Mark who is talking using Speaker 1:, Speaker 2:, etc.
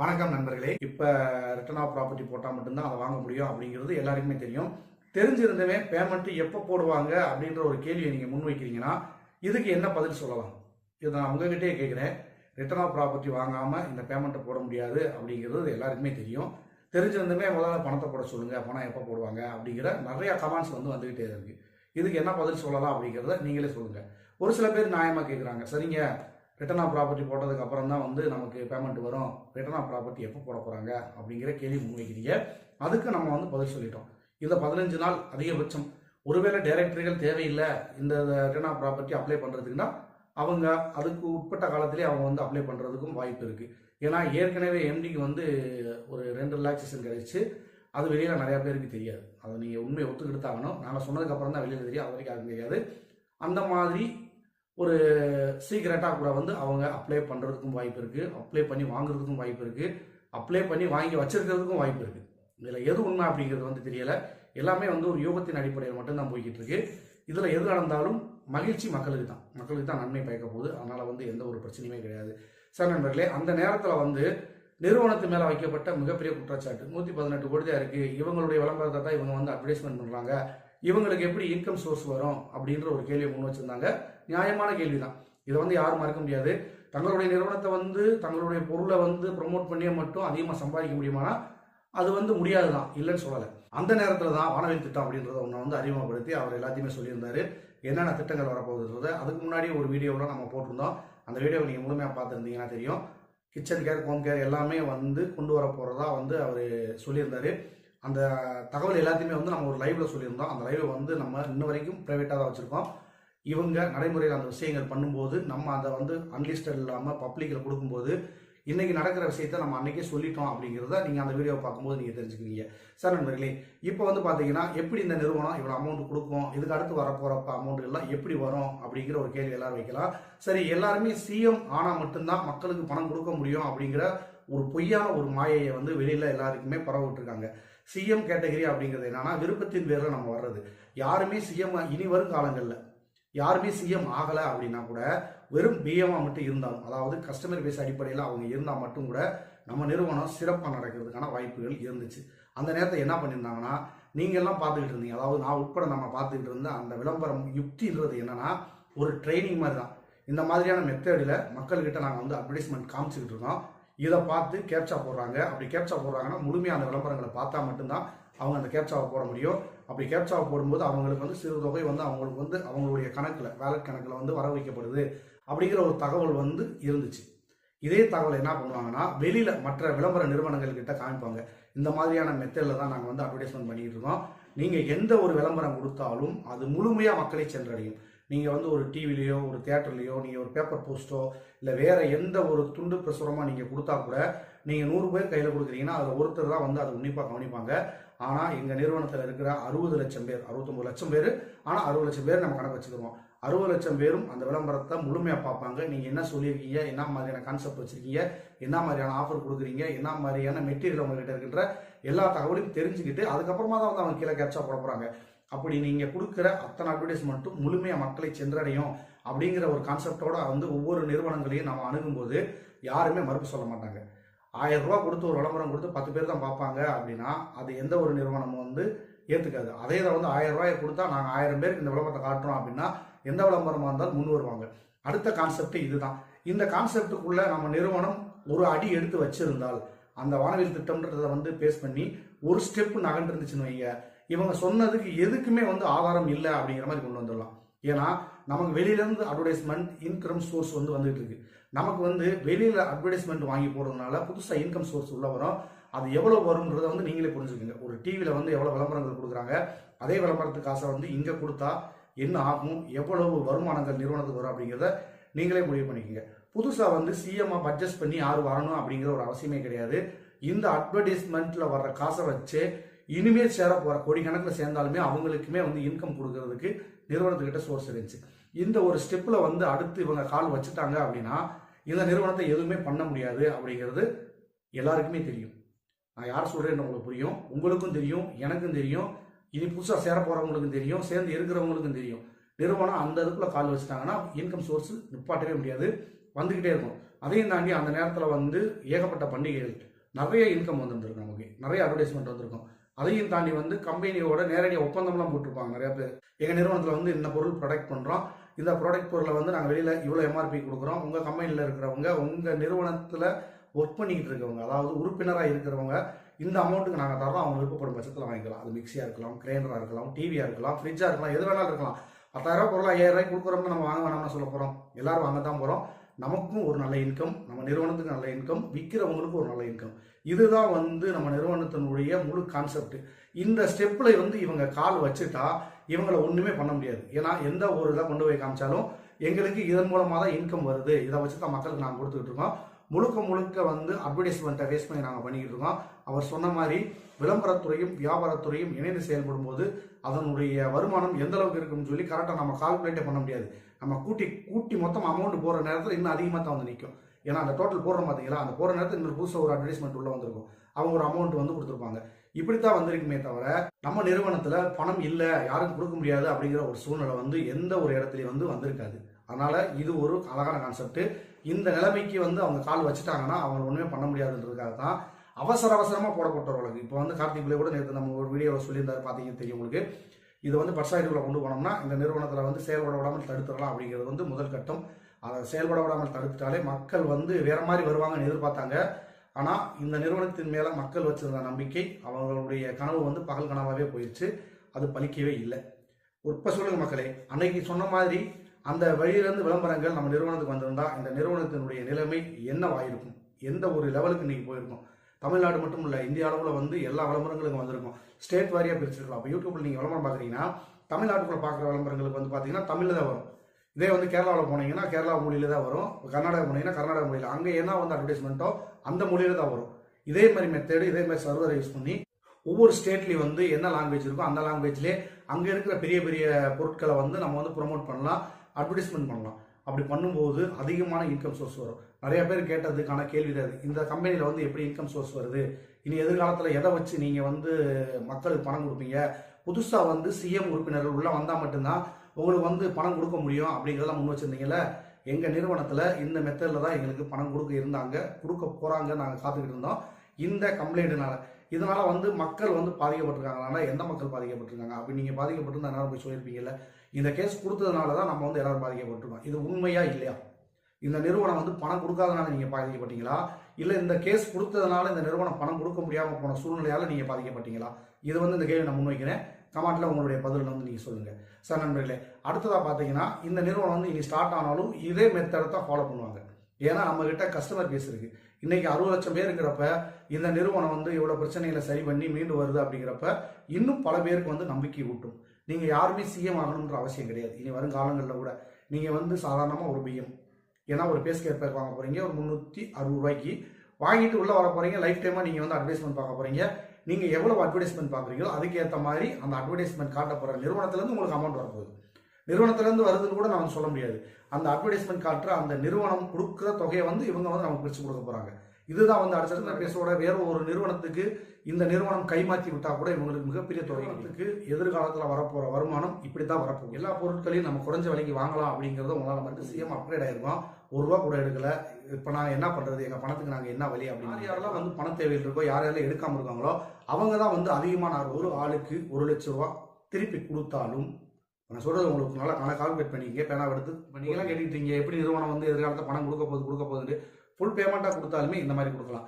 Speaker 1: வணக்கம் நண்பர்களே. இப்போ ரிட்டர்ன் ஆஃப் ப்ராப்பர்ட்டி போட்டால் மட்டும்தான் அதை வாங்க முடியும் அப்படிங்கிறது எல்லாருக்குமே தெரியும். தெரிஞ்சிருந்தவே பேமெண்ட் எப்போ போடுவாங்க அப்படின்ற ஒரு கேள்வியை நீங்கள் முன்வைக்கிறீங்கன்னா இதுக்கு என்ன பதில் சொல்லலாம்? இதை நான் உங்ககிட்டயே கேட்குறேன். ரிட்டர்ன் ஆஃப் ப்ராப்பர்ட்டி வாங்காமல் இந்த பேமெண்ட்டை போட முடியாது அப்படிங்கிறது எல்லாருக்குமே தெரியும். தெரிஞ்சிருந்தமே முதல்ல பணத்தை போட சொல்லுங்கள் பணம் எப்போ போடுவாங்க அப்படிங்கிற நிறைய கமெண்ட்ஸ் வந்து வந்துக்கிட்டே இருக்குது இதுக்கு என்ன பதில் சொல்லலாம் அப்படிங்கிறத நீங்களே சொல்லுங்கள் ஒரு சில பேர் நியாயமாக கேட்குறாங்க சரிங்க ரிட்டர்ன் ஆஃப் ப்ராப்பர்ட்டி போட்டதுக்கு அப்புறம் தான் வந்து நமக்கு பேமெண்ட் வரும். ரிட்டர்ன் ஆஃப் ப்ராப்பர்ட்டி எப்போ போட போகிறாங்க அப்படிங்கிற கேள்வி முன்வைக்கிறீங்க. அதுக்கு நம்ம வந்து பதில் சொல்லிட்டோம். இதை பதினஞ்சு நாள் அதிகபட்சம். ஒருவேளை டைரக்டர்கள் தேவையில்லை இந்த ரிட்டர்ன் ஆஃப் ப்ராப்பர்ட்டி அப்ளை பண்ணுறதுக்குன்னா அவங்க அதுக்கு உட்பட்ட காலத்திலே அவங்க வந்து அப்ளை பண்ணுறதுக்கும் வாய்ப்பு இருக்குது ஏன்னா ஏற்கனவே எம்டிக்கு வந்து ஒரு ரெண்டு ரிலாக்ஸேஷன் கிடைச்சி அது வெளியில் நிறையா பேருக்கு தெரியாது. அதை நீங்கள் உண்மையை ஒத்துக்கிட்டு நாங்கள் சொன்னதுக்கப்புறம் தான் வெளியில் தெரியும். அது வரைக்கும் அது தெரியாது. அந்த மாதிரி ஒரு சீக்கிரட்டாக கூட வந்து அவங்க அப்ளை பண்ணுறதுக்கும் வாய்ப்பு இருக்குது அப்ளை பண்ணி வாங்குறதுக்கும் வாய்ப்பு இருக்குது அப்ளை பண்ணி வாங்கி வச்சிருக்கிறதுக்கும் வாய்ப்பு இருக்குது இதில் எது உண்மை அப்படிங்கிறது வந்து தெரியலை. எல்லாமே வந்து ஒரு யோகத்தின் அடிப்படையில் மட்டும்தான் போய்கிட்டு இருக்கு. இதில் எது நடந்தாலும் மகிழ்ச்சி மக்களுக்கு தான். மக்களுக்கு தான் நன்மை பயக்க போகுது. அதனால் வந்து எந்த ஒரு பிரச்சனையுமே கிடையாது. சார் நண்பர்களே அந்த நேரத்தில் வந்து நிறுவனத்து மேலே வைக்கப்பட்ட மிகப்பெரிய குற்றச்சாட்டு. நூற்றி பதினெட்டு கோடி தான் இருக்குது இவங்களுடைய விளம்பரத்தை தான் இவங்க வந்து அட்வர்டைஸ்மெண்ட் பண்ணுறாங்க இவங்களுக்கு எப்படி இன்கம் சோர்ஸ் வரும் அப்படின்ற ஒரு கேள்வியை முன் வச்சிருந்தாங்க. நியாயமான கேள்வி தான் இதை வந்து யாரும் மறக்க முடியாது. தங்களுடைய நிறுவனத்தை வந்து தங்களுடைய பொருளை வந்து ப்ரொமோட் பண்ணியே மட்டும் அதிகமாக சம்பாதிக்க முடியுமானா அது வந்து முடியாது தான் இல்லைன்னு சொல்லலை. அந்த நேரத்தில் தான் வானவில் திட்டம் அப்படின்றத ஒன்று வந்து அறிமுகப்படுத்தி அவர் எல்லாத்தையுமே சொல்லியிருந்தாரு. என்னென்ன திட்டங்கள் வரப்போகுதுன்றத அதுக்கு முன்னாடி ஒரு வீடியோவில் நம்ம போட்டிருந்தோம். அந்த வீடியோவை நீங்கள் முழுமையாக பார்த்துருந்தீங்கன்னா தெரியும். கிச்சன் கேர் ஹோம் கேர் எல்லாமே வந்து கொண்டு வர போகிறதா வந்து அவர் சொல்லியிருந்தாரு. அந்த தகவல் எல்லாத்தையுமே வந்து நம்ம ஒரு லைவ்ல சொல்லியிருந்தோம். அந்த லைவை வந்து நம்ம இன்ன வரைக்கும் ப்ரைவேட்டாக தான் வச்சுருக்கோம். இவங்க நடைமுறையில் அந்த விஷயங்கள் பண்ணும்போது நம்ம அதை வந்து அன்லிஸ்டட் இல்லாமல் பப்ளிக்கில் கொடுக்கும்போது இன்னைக்கு நடக்கிற விஷயத்த நம்ம அன்னைக்கே சொல்லிட்டோம் அப்படிங்கிறத நீங்கள் அந்த வீடியோவை பார்க்கும்போது நீங்கள் தெரிஞ்சுக்கிறீங்க சார் நண்பர்களே இப்போ வந்து பார்த்தீங்கன்னா எப்படி இந்த நிறுவனம் இவ்வளோ அமௌண்ட் கொடுக்கும்? இதுக்கு அடுத்து வரப்போகிறப்ப அமௌண்ட் எல்லாம் எப்படி வரும்? அப்படிங்கிற ஒரு கேள்வி எல்லாரும் வைக்கலாம். சரி எல்லாருமே சிஎம் ஆனால் மட்டும்தான் மக்களுக்கு பணம் கொடுக்க முடியும் அப்படிங்கிற ஒரு பொய்யான ஒரு மாயையை வந்து வெளியில் எல்லாருக்குமே பரவ விட்டுருக்காங்க சிஎம் கேட்டகரி அப்படிங்கிறது என்னன்னா விருப்பத்தின் பேரில் நம்ம வர்றது. யாருமே சிஎம் இனி வரும் காலங்களில். யாருமே சிஎம் ஆகலை அப்படின்னா கூட வெறும் பிஎம்மாக மட்டும் இருந்தாலும் அதாவது கஸ்டமர் பேஸ் அடிப்படையில் அவங்க இருந்தால் மட்டும் கூட நம்ம நிறுவனம் சிறப்பாக நடக்கிறதுக்கான வாய்ப்புகள் இருந்துச்சு. அந்த நேரத்தை என்ன பண்ணியிருந்தாங்கன்னா நீங்கள்லாம் பார்த்துக்கிட்டு இருந்தீங்க. அதாவது நான் உட்பட நம்ம பார்த்துக்கிட்டு இருந்த அந்த விளம்பரம் யுக்தின்றது என்னன்னா ஒரு ட்ரைனிங் மாதிரி தான். இந்த மாதிரியான மெத்தடில் மக்கள்கிட்ட நாங்கள் வந்து அட்வர்டைஸ்மெண்ட் காமிச்சிக்கிட்டு இருக்கோம். இதை பார்த்து கேப்சா போடுறாங்க. அப்படி கேப்சா போடுறாங்கன்னா முழுமையாக அந்த விளம்பரங்களை பார்த்தா மட்டும்தான் அவங்க அந்த கேப்சாவை போட முடியும். அப்படி கேப்சாவை போடும்போது அவங்களுக்கு வந்து சிறு தொகை வந்து அவங்களுக்கு வந்து அவங்களுடைய கணக்கில் வேலட் கணக்கில் வந்து வர வைக்கப்படுது அப்படிங்கிற ஒரு தகவல் வந்து இருந்துச்சு. இதே தகவல் என்ன பண்ணுவாங்கன்னா வெளியில் மற்ற விளம்பர நிறுவனங்கள் கிட்ட காமிப்பாங்க. இந்த மாதிரியான மெத்தடில் தான் நாங்கள் வந்து அட்வர்டைஸ்மெண்ட் பண்ணிட்டு இருக்கோம். நீங்கள் எந்த ஒரு விளம்பரம் கொடுத்தாலும் அது முழுமையாக மக்களை சென்றடையும். நீங்கள் வந்து ஒரு டிவிலையோ ஒரு தேட்டர்லேயோ நீங்கள் ஒரு பேப்பர் போஸ்ட்டோ இல்லை வேறு எந்த ஒரு துண்டு பிரசுரமாக நீங்கள் கொடுத்தா கூட நீங்கள் நூறு பேர் கையில் கொடுக்குறீங்கன்னா அதில் ஒருத்தர் தான் வந்து அதை உன்னிப்பாக கவனிப்பாங்க. ஆனால் எங்கள் நிறுவனத்தில் இருக்கிற அறுபது லட்சம் பேர் அறுபத்தொம்பது லட்சம் பேர் ஆனால் அறுபது லட்சம் பேர் நம்ம கணக்கு வச்சுக்கிறோம். அறுபது லட்சம் பேரும் அந்த விளம்பரத்தை முழுமையாக பார்ப்பாங்க. நீங்கள் என்ன சொல்லியிருக்கீங்க என்ன மாதிரியான கான்செப்ட் வச்சிருக்கீங்க என்ன மாதிரியான ஆஃபர் கொடுக்குறீங்க என்ன மாதிரியான மெட்டீரியல் உங்ககிட்ட இருக்கின்ற எல்லா தகவலையும் தெரிஞ்சுக்கிட்டு அதுக்கப்புறமா தான் வந்து அவங்க கீழே கேட்சாக போட போகிறாங்க அப்படி நீங்கள் கொடுக்குற அத்தனை அட்வர்டைஸ்மெண்ட்டும் முழுமையாக மக்களை சென்றடையும் அப்படிங்கிற ஒரு கான்செப்டோட வந்து ஒவ்வொரு நிறுவனங்களையும் நம்ம அணுகும்போது யாருமே மறுப்பு சொல்ல மாட்டாங்க. ஆயிரம் ரூபா கொடுத்து ஒரு விளம்பரம் கொடுத்து பத்து பேர் தான் பார்ப்பாங்க அப்படின்னா அது எந்த ஒரு நிறுவனமும் வந்து ஏற்றுக்காது அதே இதை வந்து ஆயிரம் ரூபாயை கொடுத்தா நாங்கள் ஆயிரம் பேருக்கு இந்த விளம்பரத்தை காட்டுறோம் அப்படின்னா எந்த விளம்பரமாக இருந்தாலும் முன் வருவாங்க அடுத்த கான்செப்ட் இதுதான். இந்த கான்செப்டுக்குள்ள நம்ம நிறுவனம் ஒரு அடி எடுத்து வச்சிருந்தால் அந்த வானவில் திட்டம்ன்றதை வந்து பேஸ் பண்ணி ஒரு ஸ்டெப் நகர்ந்துருந்துச்சுன்னு வைங்க. இவங்க சொன்னதுக்கு எதுக்குமே வந்து ஆதாரம் இல்லை அப்படிங்கிற மாதிரி கொண்டு வந்துடலாம். ஏன்னா நமக்கு வெளியிலேருந்து அட்வர்டைஸ்மெண்ட் இன்கம் சோர்ஸ் வந்து வந்துட்டு இருக்கு. நமக்கு வந்து வெளியில் அட்வர்டைஸ்மெண்ட் வாங்கி போடுறதுனால புதுசாக இன்கம் சோர்ஸ் உள்ள வரும். அது எவ்வளோ வரும்ன்றதை வந்து நீங்களே புரிஞ்சுக்கோங்க. ஒரு டிவியில் வந்து எவ்வளோ விளம்பரங்கள் கொடுக்குறாங்க அதே விளம்பரத்துக்கு காசை வந்து இங்கே கொடுத்தா என்ன ஆகும் எவ்வளவு வருமானங்கள் நிறுவனத்துக்கு வரும் அப்படிங்கிறத நீங்களே முடிவு பண்ணிக்கோங்க. புதுசாக வந்து சிஎம்மா பட்ஜெட் பண்ணி யார் வரணும் அப்படிங்கிற ஒரு அவசியமே கிடையாது. இந்த அட்வர்டைஸ்மெண்ட்டில் வர்ற காசை வச்சு இனிமேல் சேர போகிற கோடிக்கணக்கில் சேர்ந்தாலுமே அவங்களுக்குமே வந்து இன்கம் கொடுக்கறதுக்கு நிறுவனத்துக்கிட்ட சோர்ஸ் இருந்துச்சு. இந்த ஒரு ஸ்டெப்பில் வந்து அடுத்து இவங்க கால் வச்சுட்டாங்க அப்படின்னா இந்த நிறுவனத்தை எதுவுமே பண்ண முடியாது அப்படிங்கிறது எல்லாருக்குமே தெரியும். நான் யார் சொல்கிறேன்னு உங்களுக்கு புரியும். உங்களுக்கும் தெரியும் எனக்கும் தெரியும். இனி புதுசாக சேர போகிறவங்களுக்கும் தெரியும் சேர்ந்து இருக்கிறவங்களுக்கும் தெரியும். நிறுவனம் அந்த இதுக்குள்ள கால் வச்சுட்டாங்கன்னா இன்கம் சோர்ஸ் நிப்பாட்டவே முடியாது. வந்துக்கிட்டே இருக்கும். அதையும் தாண்டி அந்த நேரத்தில் வந்து ஏகப்பட்ட பண்டிகைகள் நிறைய இன்கம் வந்துருந்துருக்கு நமக்கு. நிறைய அட்வர்டைஸ்மெண்ட் வந்திருக்கும். அதையும் தாண்டி வந்து கம்பெனியோட நேரடியாக ஒப்பந்தம்லாம் போட்டிருப்பாங்க. நிறைய பேர். எங்கள் நிறுவனத்தில் வந்து இந்த பொருள் ப்ரொடக்ட் பண்ணுறோம் இந்த ப்ராடக்ட் பொருளை வந்து நாங்கள் வெளியில் இவ்வளோ எம்ஆர்பி கொடுக்குறோம். உங்கள் கம்பெனியில் இருக்கிறவங்க உங்கள் நிறுவனத்தில் ஒர்க் பண்ணிக்கிட்டு இருக்கவங்க அதாவது உறுப்பினராக இருக்கிறவங்க இந்த அமௌண்ட்டுக்கு நாங்கள் தரோம் அவங்க விருப்பப்படும் பட்சத்தில் வாங்கிக்கலாம். அது மிக்சியாக இருக்கலாம் கிரைண்டராக இருக்கலாம் டிவியாக இருக்கலாம் ஃப்ரிட்ஜாக இருக்கலாம் எது வேணாலும் இருக்கலாம். பத்தாயிரம் பொருள் ஐயாயிரம் ரூபாய் கொடுக்குறோம்னு நம்ம வாங்க வேணாம்னு சொல்ல போகிறோம் எல்லாரும் வாங்க தான் போகிறோம் நமக்கும் ஒரு நல்ல இன்கம் நம்ம நிறுவனத்துக்கு நல்ல இன்கம் விற்கிறவங்களுக்கும் ஒரு நல்ல இன்கம் இதுதான் வந்து நம்ம நிறுவனத்தினுடைய முழு கான்செப்ட் இந்த ஸ்டெப்பில் வந்து இவங்க கால் வச்சுட்டா இவங்களை ஒன்றுமே பண்ண முடியாது. ஏன்னா எந்த ஒரு இதை கொண்டு போய் காமிச்சாலும் எங்களுக்கு இதன் மூலமாக தான் இன்கம் வருது. இதை வச்சு தான் மக்களுக்கு நாங்கள் கொடுத்துக்கிட்டு இருக்கோம். முழுக்க முழுக்க வந்து அட்வர்டைஸ்மெண்ட்டை வேஸ்ட் பண்ணி நாங்கள் பண்ணிக்கிட்டு இருக்கோம். அவர் சொன்ன மாதிரி விளம்பரத்துறையும் வியாபாரத்துறையும் இணைந்து செயல்படும் போது அதனுடைய வருமானம் எந்த அளவுக்கு இருக்குன்னு சொல்லி கரெக்டாக நம்ம கால்குலேட்டே பண்ண முடியாது. நம்ம கூட்டி கூட்டி மொத்தம் அமௌண்ட் போகிற நேரத்தில் இன்னும் அதிகமாக தான் வந்து நிற்கும் ஏன்னா அந்த டோட்டல் போடுறோம் பார்த்தீங்களா அந்த போகிற நேரத்தில் இன்னொரு புதுசாக ஒரு அட்வர்டைஸ்மெண்ட் உள்ளே வந்திருக்கும். அவங்க ஒரு அமௌண்ட் வந்து கொடுத்துருப்பாங்க. இப்படித்தான் வந்திருக்குமே தவிர நம்ம நிறுவனத்தில் பணம் இல்லை யாருக்கும் கொடுக்க முடியாது அப்படிங்கிற ஒரு சூழ்நிலை வந்து எந்த ஒரு இடத்துலையும் வந்து வந்திருக்காது. அதனால இது ஒரு அழகான கான்செப்ட் இந்த நிலைமைக்கு வந்து அவங்க கால் வச்சுட்டாங்கன்னா அவங்க ஒன்றுமே பண்ண முடியாதுன்றதுக்காக தான் அவசர அவசரமாக போடப்பட்ட வழக்கு. இப்போ வந்து கார்த்திக் பிள்ளை கூட நேற்று நம்ம ஒரு வீடியோவில் சொல்லியிருந்தாரு பார்த்தீங்கன்னு தெரியும் உங்களுக்கு. இது வந்து பர்சாயிட்டுக்குள்ள கொண்டு போனோம்னா இந்த நிறுவனத்தில் வந்து செயல்பட விடாமல் தடுத்துடலாம் அப்படிங்கிறது வந்து முதல் கட்டம். அதை செயல்பட விடாமல் தடுத்துட்டாலே மக்கள் வந்து வேற மாதிரி வருவாங்கன்னு எதிர்பார்த்தாங்க. ஆனால் இந்த நிறுவனத்தின் மேலே மக்கள் வச்சிருந்த நம்பிக்கை அவங்களுடைய கனவு வந்து பகல் கனவாகவே போயிடுச்சு அது பலிக்கவே இல்லை. இப்போ சொல்லுங்க மக்களே அன்னைக்கு சொன்ன மாதிரி அந்த வழியிலிருந்து விளம்பரங்கள் நம்ம நிறுவனத்துக்கு வந்திருந்தா இந்த நிறுவனத்தினுடைய நிலைமை என்னவாயிருக்கும்? எந்த ஒரு லெவலுக்கு இன்றைக்கி போயிருக்கும்? தமிழ்நாடு மட்டும் இல்லை இந்திய அளவில் வந்து எல்லா விளம்பரங்களுக்கும் வந்திருக்கும். ஸ்டேட் வாரியாக பிரிச்சிருக்கலாம். அப்போ யூடியூப்பில் நீங்கள் விளம்பரம் பார்க்குறீங்கன்னா தமிழ்நாட்டுக்குள்ள பார்க்குற விளம்பரங்களுக்கு வந்து பார்த்தீங்கன்னா தமிழில் தான் வரும். இதே வந்து கேரளாவில் போனீங்கன்னா கேரளா மொழியில தான் வரும். கர்நாடகா போனீங்கன்னா கர்நாடக மொழியில். அங்கே என்ன வந்து அட்வர்டைஸ்மெண்ட்டோ அந்த மொழியில தான் வரும். இதே மாதிரி மெத்தேடு இதே மாதிரி சர்வரை யூஸ் பண்ணி ஒவ்வொரு ஸ்டேட்லேயும் வந்து என்ன லாங்குவேஜ் இருக்கோ அந்த லாங்குவேஜ்லேயே அங்கே இருக்கிற பெரிய பெரிய பொருட்களை வந்து நம்ம வந்து ப்ரொமோட் பண்ணலாம். அட்வர்டைஸ்மெண்ட் பண்ணலாம். அப்படி பண்ணும்போது அதிகமான இன்கம் சோர்ஸ் வரும். நிறைய பேர் கேட்டதுக்கான கேள்வி தான் இந்த கம்பெனியில் வந்து எப்படி இன்கம் சோர்ஸ் வருது? இனி எதிர்காலத்தில் எதை வச்சு நீங்கள் வந்து மக்களுக்கு பணம் கொடுப்பீங்க? புதுசாக வந்து சிஎம் உறுப்பினர்கள் உள்ளே வந்தால் மட்டும்தான் உங்களுக்கு வந்து பணம் கொடுக்க முடியும் அப்படிங்கிறதெல்லாம் முன் வச்சிருந்தீங்கல்ல? எங்கள் நிறுவனத்தில் இந்த மெத்தடில் தான் எங்களுக்கு பணம் கொடுக்க இருந்தாங்க. கொடுக்க போகிறாங்க நாங்கள் காத்துக்கிட்டு இருந்தோம். இந்த கம்ப்ளைண்ட்னால இதனால வந்து மக்கள் வந்து பாதிக்கப்பட்டிருக்காங்கன்னா எந்த மக்கள் பாதிக்கப்பட்டிருக்காங்க? அப்படி நீங்கள் பாதிக்கப்பட்டிருந்தா எல்லாரும் போய் சொல்லியிருப்பீங்கல்ல? இந்த கேஸ் கொடுத்ததுனால தான் நம்ம வந்து எல்லாரும் பாதிக்கப்பட்டிருக்கோம். இது உண்மையா இல்லையா? இந்த நிறுவனம் வந்து பணம் கொடுக்காதனால நீங்கள் பாதிக்கப்பட்டீங்களா? இல்லை இந்த கேஸ் கொடுத்ததுனால இந்த நிறுவனம் பணம் கொடுக்க முடியாமல் போன சூழ்நிலையால நீங்கள் பாதிக்கப்பட்டீங்களா? இது வந்து இந்த கேள்வி நான் முன்வைக்கிறேன் கமாட்டில் உங்களுடைய பதில் வந்து நீங்கள் சொல்லுங்க. சார் நண்பர்களே அடுத்ததாக பார்த்தீங்கன்னா இந்த நிறுவனம் வந்து இனி ஸ்டார்ட் ஆனாலும் இதே மெத்தடை தான் ஃபாலோ பண்ணுவாங்க. ஏன்னா நம்ம கிட்ட கஸ்டமர் பேஸ் இருக்கு. இன்னைக்கு அறுபது லட்சம் பேருங்கிறப்ப இந்த நிறுவனம் வந்து இவ்வளோ பிரச்சனைகளை சரி பண்ணி மீண்டு வருது அப்படிங்கிறப்ப இன்னும் பல பேருக்கு வந்து நம்பிக்கை ஊட்டும். நீங்கள் யாருமே சிஎம் ஆகணுன்ற அவசியம் கிடையாது. இனி வரும் காலங்களில் கூட நீங்கள் வந்து சாதாரணமாக ஒரு பிஎம் ஏன்னா ஒரு பேஸ் கேர் வாங்க போகிறீங்க ஒரு முந்நூற்றி அறுபது ரூபாய்க்கு வாங்கிட்டு உள்ளே வர போகிறீங்க லைஃப் டைமாக நீங்கள் வந்து அட்வர்டைஸ்மெண்ட் பார்க்க போகிறீங்க நீங்கள் எவ்வளோ அட்வர்டைஸ்மெண்ட் பார்க்குறீங்களோ அதுக்கேற்ற மாதிரி அந்த அட்வர்டைஸ்மெண்ட் காட்ட போகிற நிறுவனத்துலேருந்து உங்களுக்கு அமௌண்ட் வரப்போகுது. நிறுவனத்துல இருந்து வருதுன்னு கூட நம்ம சொல்ல முடியாது. அந்த அட்வர்டைஸ்மெண்ட் காட்டுற அந்த நிறுவனம் கொடுக்குற தொகையை வந்து இவங்க வந்து நமக்கு பிரிச்சு கொடுக்க போறாங்க. இதுதான் வந்து அடுத்தடுத்த பேசோட வேற ஒரு நிறுவனத்துக்கு இந்த நிறுவனம் கைமாற்றி விட்டா கூட இவங்களுக்கு மிகப்பெரிய தொகைக்கு எதிர்காலத்தில் வரப்போற வருமானம் இப்படி தான் வரப்போகுது எல்லா பொருட்களையும் நம்ம குறைஞ்ச விலைக்கு வாங்கலாம் அப்படிங்கறத உங்களால் மட்டும் சிஎம் அப்கிரேட் ஆயிருக்கோம். ஒரு ரூபா கூட எடுக்கல. இப்போ நாங்கள் என்ன பண்றது? எங்க பணத்துக்கு நாங்கள் என்ன வழி அப்படின்னு யாரெல்லாம் வந்து பண தேவையில் இருக்கோ யார் யாரெல்லாம் எடுக்காம இருக்காங்களோ அவங்க தான் வந்து அதிகமான ஒரு ஆளுக்கு ஒரு லட்சம் ரூபா திருப்பி கொடுத்தாலும் நான் சொல்றது உங்களுக்கு நல்லா நல்லா கால்குலேட் பண்ணிக்க பேனா எடுத்து இப்போ நீங்களாம் கேட்டுக்கிட்டீங்க எப்படி நிறுவனம் வந்து எதிர்காலத்தில் பணம் கொடுக்க போகுது கொடுக்க போகுதுன்னு ஃபுல் பேமெண்ட்டாக கொடுத்தாலுமே இந்த மாதிரி கொடுக்கலாம்.